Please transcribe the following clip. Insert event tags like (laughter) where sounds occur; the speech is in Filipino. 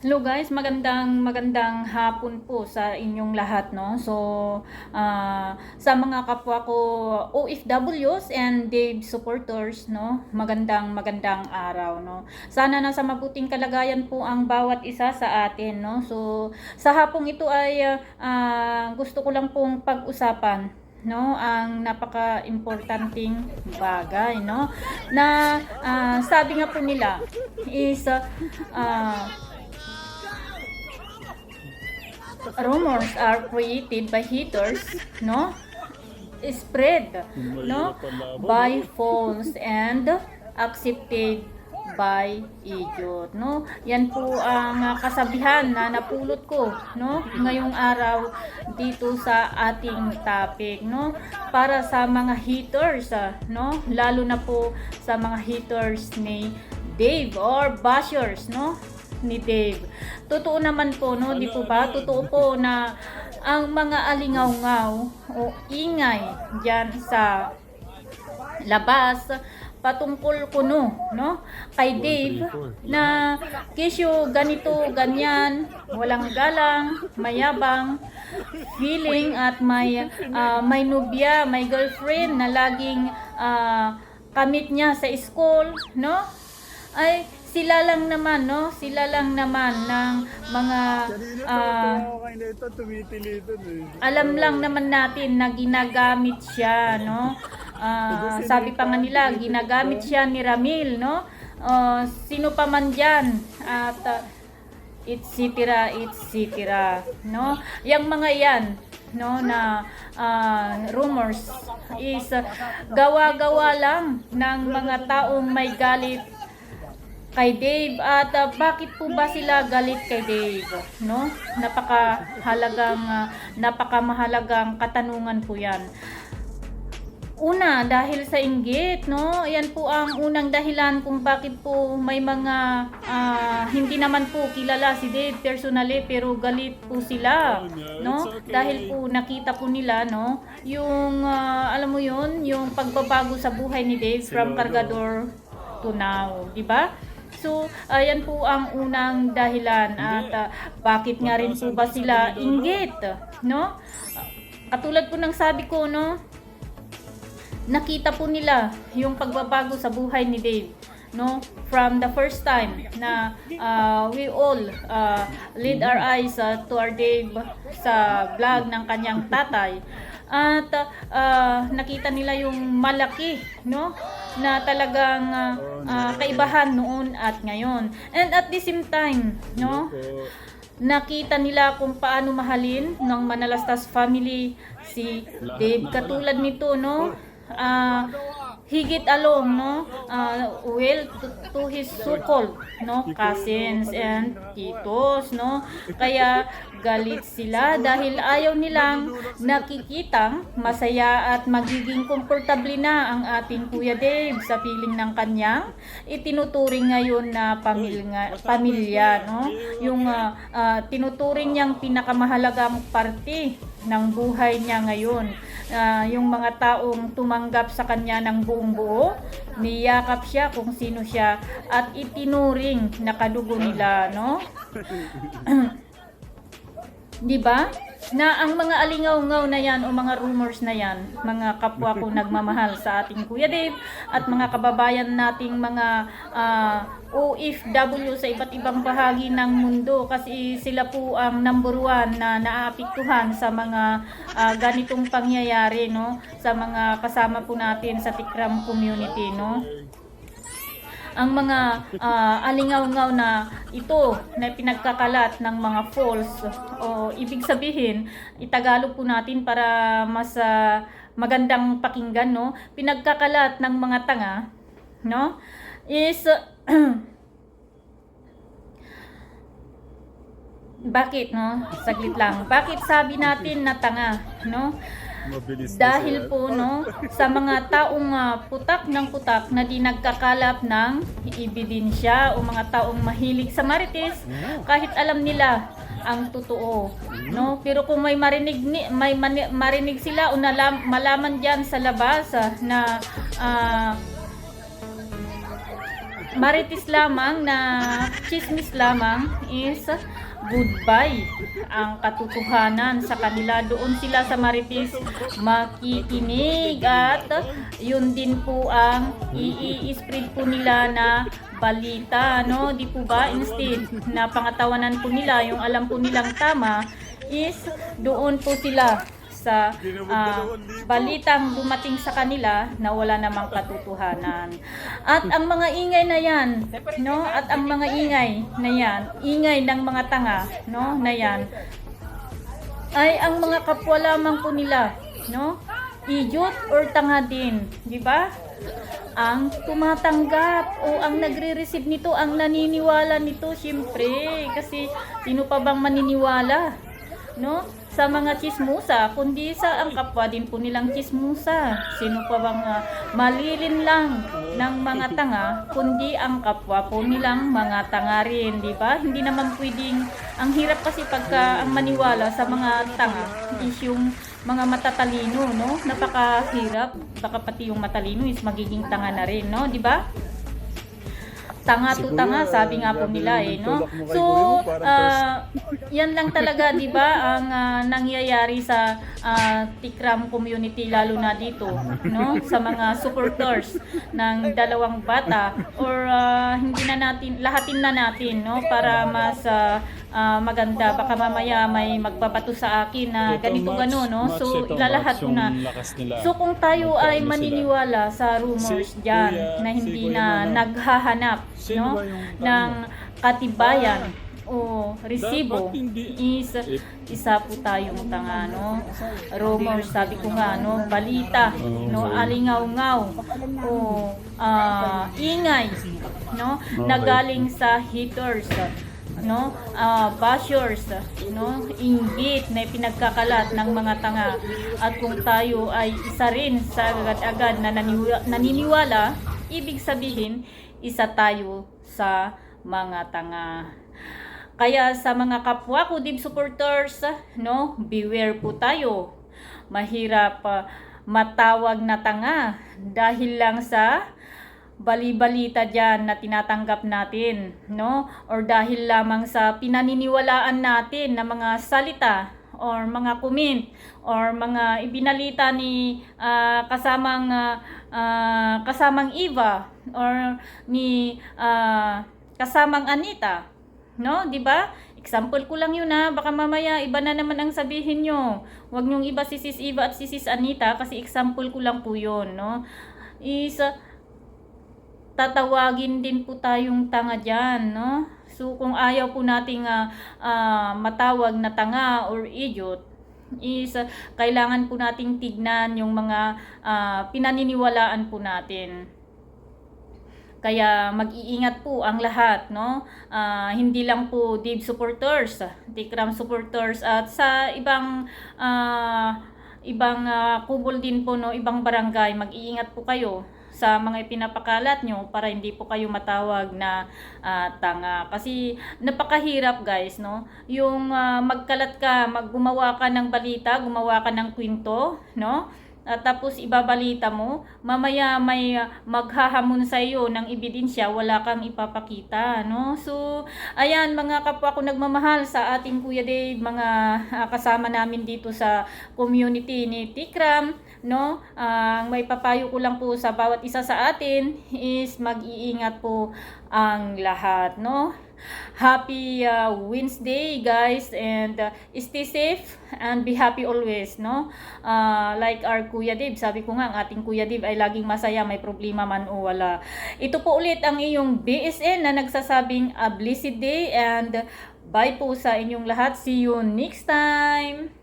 Hello guys, magandang magandang hapon po sa inyong lahat no. So ah, sa mga kapwa ko OFWs and Dave supporters no, magandang magandang araw no. Sana nasa mabuting kalagayan po ang bawat isa sa atin no. So sa hapong ito ay ah, gusto ko lang pong pag-usapan no ang napaka-importanting bagay no na ah, sabi nga po nila is ah, ah, rumors are created by haters, no? Spread, no? By phones and accepted by idiot, no? Yan po ang uh, kasabihan na napulot ko, no? Ngayong araw dito sa ating topic, no? Para sa mga haters, ah, no? Lalo na po sa mga haters ni Dave or bashers, no? Ni Dave. Totoo naman po, no? Di po ba? Totoo po na ang mga alingaw-ngaw o ingay dyan sa labas patungkol kuno, no? Kay Dave na kesyo ganito, ganyan, walang galang, mayabang, feeling at may ah, may nubya, may girlfriend na laging ah, kamit niya sa school, no? Ay sila lang naman, no? Sila lang naman ng mga uh, alam lang naman natin na ginagamit siya, no? (laughs) Ah, sabi pa nga nila, ginagamit siya ni Ramil, no? Ah, sino pa man dyan at uh, etc. etc. no? Yang mga yan no na ah, rumors is ah, gawa-gawa lang ng mga taong may galit kay Dave at ah, bakit po ba sila galit kay Dave no napakahalagang uh, napakamahalagang katanungan po yan Una, dahil sa inggit, no? Yan po ang unang dahilan kung bakit po may mga ah, hindi naman po kilala si Dave personally pero galit po sila, no? Dahil po nakita po nila, no? Yung ah, alam mo 'yun, yung pagbabago sa buhay ni Dave from Cargador to now, di ba? So, ayan po ang unang dahilan at ah, bakit nga rin po ba sila inggit, no? Katulad po ng sabi ko, no? nakita po nila yung pagbabago sa buhay ni Dave no from the first time na uh, we all uh, lead our eyes uh, to our Dave sa vlog ng kanyang tatay at uh, nakita nila yung malaki no? Na talagang uh, uh, kaibahan noon at ngayon. And at the same time no? Nakita nila kung paano mahalin ng Manalastas family si Dave. katulad nito no? Ah, higit along no? Ah, well to, to his so-called no? cousins and titos no? Kaya galit sila dahil ayaw nilang nakikitang masaya at magiging komportable na ang ating Kuya Dave sa piling ng kanyang itinuturing ngayon na pamilya, pamilya no? Yung ah, ah, tinuturing niyang pinakamahalagang parte ng buhay niya ngayon Ah, yung mga taong tumanggap sa kanya ng buong buo, niyakap siya kung sino siya at itinuring na kadugo nila, no? (clears throat) 'Di ba? Na ang mga alingaw-ngaw na yan o mga rumors na yan, mga kapwa ko nagmamahal sa ating Kuya Dave at mga kababayan nating mga ah, OFW sa iba't ibang bahagi ng mundo kasi sila po ang number one na naaapektuhan sa mga ah, ganitong pangyayari no? Sa mga kasama po natin sa Tikram community no ang mga ah, alingaw-ngaw na ito na pinagkakalat ng mga false. O ibig sabihin itagalog po natin para mas ah, magandang pakinggan no? Pinagkakalat ng mga tanga no? Is (clears throat) bakit no? Saglit lang. Bakit sabi natin na tanga no Mabilis dahil po no sa mga taong ah, putak ng putak na di nagkakalap ng ebidensya o mga taong mahilig sa marites kahit alam nila ang totoo no? Pero kung may marinig ni, may mani- marinig sila o nalam, malaman diyan sa labas ah, na ah, maritis lamang na chismis lamang is goodbye ang katotohanan. Sa kanila doon sila sa maritis makikinig at yun din po ang i-spread po nila na balita no? Di po ba? Instead na pangatawanan po nila yung alam po nilang tama is doon po sila sa ah, balitang dumating sa kanila na wala namang katotohanan. At ang mga ingay na yan, no? At ang mga ingay na yan, ingay ng mga tanga, no? Na yan, ay ang mga kapwa lamang po nila, no? Idiot or tanga din, di ba? Ang tumatanggap o ang nagre-receive nito, ang naniniwala nito, syempre. Kasi sino pa bang maniniwala, no? Sa mga chismusa, kundi sa ang kapwa din po nilang chismusa. Sino pa bang ah, malilin lang ng mga tanga, kundi ang kapwa po nilang mga tanga rin, di ba? Hindi naman pwedeng, ang hirap kasi pagka ang maniwala sa mga tanga is yung mga matatalino, no? Napakahirap. Baka pati yung matalino is magiging tanga na rin, no? Di ba? Tanga to tanga, sabi nga po nila eh, no? So, ah, yan lang talaga, di ba, ang ah, nangyayari sa ah, Tikram community, lalo na dito, no? Sa mga supporters ng dalawang bata or ah, hindi na natin, lahatin na natin, no? Para mas ah, ah, maganda. Baka mamaya may magbabato sa akin na Ito, ganito match- gano, no? match So, ito, ilalahat ko na. So kung tayo ay Magkano sila? maniniwala sa rumors Si dyan Kuya- na si hindi Kuya na naghahanap Sino no ng katibayan Ah. o resibo is Eh, isa po tayong tanga no rumors sabi ko nga no balita no alingaw-ngaw o ah, ingay no na Okay. galing sa haters no? Ah bashers no? Inggit na pinagkakalat ng mga tanga. At kung tayo ay isa rin sa agad-agad na naniniwala ibig sabihin isa tayo sa mga tanga. Kaya sa mga kapwa ko dib supporters no? Beware po tayo. Mahirap ah, matawag na tanga dahil lang sa bali-balita dyan na tinatanggap natin, no? Or dahil lamang sa pinaniniwalaan natin na mga salita or mga comment or mga ibinalita ni ah, kasamang ah, kasamang Eva or ni ah, kasamang Anita, no? 'Di ba? Example ko lang yun ha. Baka mamaya iba na naman ang sabihin nyo. Huwag nyong iba si Sis Eva at si Sis Anita kasi example ko lang po yun, no? Is ah, tatawagin din po tayong tanga dyan, no? So, kung ayaw po nating ah, ah, matawag na tanga or idiot, is ah, kailangan po nating tignan yung mga ah, pinaniniwalaan po natin. Kaya mag-iingat po ang lahat, no? Ah, hindi lang po Dave supporters, Tikram supporters at sa ibang ah, ibang ah, kubol din po no, ibang barangay, mag-iingat po kayo sa mga ipinapakalat nyo para hindi po kayo matawag na ah, tanga. Kasi napakahirap guys, no? Yung ah, magkalat ka, maggumawa ka ng balita, gumawa ka ng kwento, no? At tapos ibabalita mo, mamaya may ah, maghahamon sa iyo ng ebidensya, wala kang ipapakita, no? So, ayan mga kapwa ko nagmamahal sa ating Kuya Dave, mga ah, kasama namin dito sa community ni Tikram, no? Ang may papayo ko lang po sa bawat isa sa atin is mag-iingat po ang lahat, no? Happy uh, Wednesday guys and uh, stay safe and be happy always no? Uh, like our Kuya Dave sabi ko nga ang ating Kuya Dave ay laging masaya may problema man o wala. Ito po ulit ang iyong BSN na nagsasabing a blessed day and bye po sa inyong lahat. See you next time